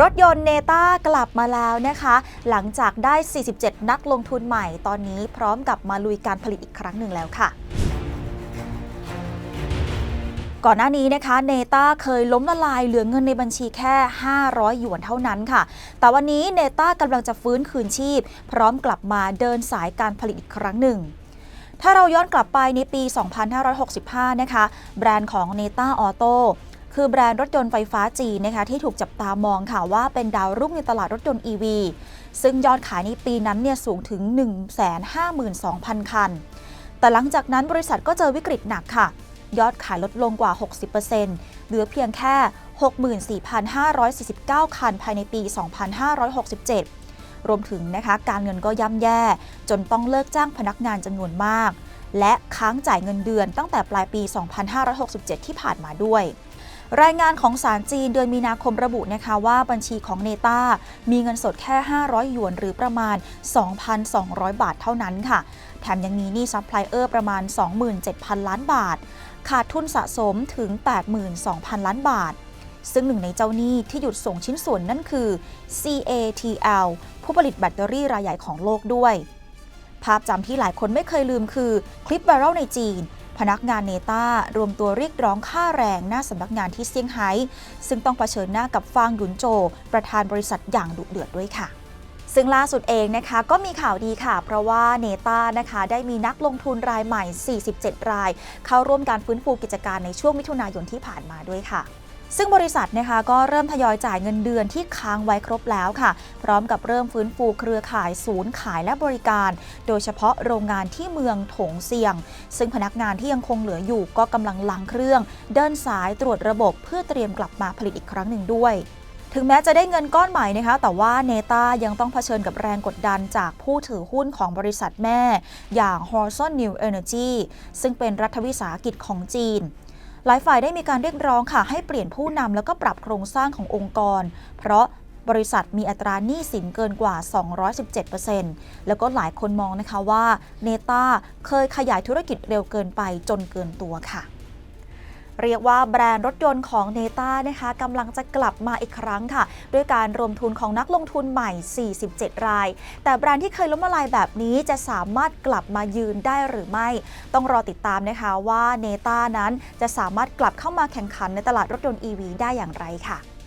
รถยนต์เนต้ากลับมาแล้วนะคะ หลังจากได้ 47 นักลงทุนใหม่ตอนนี้พร้อมกับมาลุยการผลิตอีกครั้งหนึ่งแล้วค่ะก่อนหน้านี้นะคะเนต้าเคยล้มละลายเหลือเงินในบัญชีแค่ 500 หยวนเท่านั้นค่ะ แต่วันนี้เนต้ากำลังจะฟื้นคืนชีพ พร้อมกลับมาเดินสายการผลิตอีกครั้งหนึ่ง ถ้าเราย้อนกลับไปในปี 2565 นะคะ แบรนด์ของเนต้าออโต้ คือแบรนด์รถยนต์ไฟฟ้าจีนนะคะที่ถูกจับตามองค่ะว่าเป็นดาวรุ่งในตลาดรถยนต์ EV ซึ่งยอดขายในปีนั้นเนี่ยสูงถึง 152,000 คัน แต่หลังจากนั้นบริษัทก็เจอวิกฤตหนักค่ะ ยอดขายลดลงกว่า 60%เหลือเพียงแค่ 64,549 คันภายในปี 2567 รวมถึงนะคะการเงินก็ย่ำแย่ จนต้องเลิกจ้างพนักงานจำนวนมาก และค้างจ่ายเงินเดือนตั้งแต่ปลายปี 2567 ที่ผ่านมาด้วย รายงานของศาลจีนเดือนมีนาคมระบุนะคะว่าบัญชีของเนต้ามีเงินสดแค่ 500 หยวนหรือประมาณ 2,200 บาทเท่านั้นค่ะ แถมยังมีหนี้ซัพพลายเออร์ประมาณ 27,000 ล้านบาท ขาดทุนสะสมถึง 82,000 ล้านบาท ซึ่งหนึ่งในเจ้าหนี้ที่หยุดส่งชิ้นส่วนนั่นคือ CATL ผู้ผลิตแบตเตอรี่รายใหญ่ของโลกด้วย ภาพจำที่หลายคนไม่เคยลืมคือคลิปไวรัลในจีน พนักงานเนต้ารวมตัวเรียกร้องค่าแรงหน้าสำนักงานที่เซี่ยงไฮ้ ซึ่งต้องเผชิญหน้ากับฟางหยุนโจ ประธานบริษัทอย่างดุเดือดด้วยค่ะซึ่งล่าสุดเองนะคะก็มีข่าวดีค่ะ เพราะว่าเนต้านะคะได้มีนักลงทุนรายใหม่ 47 ราย เข้าร่วมการฟื้นฟูกิจการในช่วงมิถุนายนที่ผ่านมาด้วยค่ะ ซึ่งบริษัทนะคะก็เริ่มทยอยจ่ายเงินเดือนที่ค้างไว้ครบแล้วค่ะ พร้อมกับเริ่มฟื้นฟูเครือข่ายศูนย์ขายและบริการ โดยเฉพาะโรงงานที่เมืองถงเซียง ซึ่งพนักงานที่ยังคงเหลืออยู่ก็กำลังล้างเครื่อง เดินสายตรวจระบบเพื่อเตรียมกลับมาผลิตอีกครั้งหนึ่งด้วยถึงแม้จะได้เงินก้อนใหม่นะคะ แต่ว่าเนต้ายังต้องเผชิญกับแรงกดดันจากผู้ถือหุ้นของบริษัทแม่ อย่าง Horizon New Energy ซึ่งเป็นรัฐวิสาหกิจของจีน หลายฝ่ายได้มีการเรียกร้องค่ะ ให้เปลี่ยนผู้นำแล้วก็ปรับโครงสร้างขององค์กร เพราะบริษัทมีอัตราหนี้สินเกินกว่า 217%แล้วก็หลายคนมองนะคะว่าเนต้าเคยขยายธุรกิจเร็วเกินไปจนเกินตัวค่ะ เรียกว่าแบรนด์รถยนต์ของเนต้านะคะกำลังจะกลับมาอีกครั้งค่ะ ด้วยการรวมทุนของนักลงทุนใหม่ 47 ราย แต่แบรนด์ที่เคยล้มละลายแบบนี้จะสามารถกลับมายืนได้หรือไม่ ต้องรอติดตามนะคะว่าเนต้านั้นจะสามารถกลับเข้ามาแข่งขันในตลาดรถยนต์ EV ได้อย่างไรค่ะ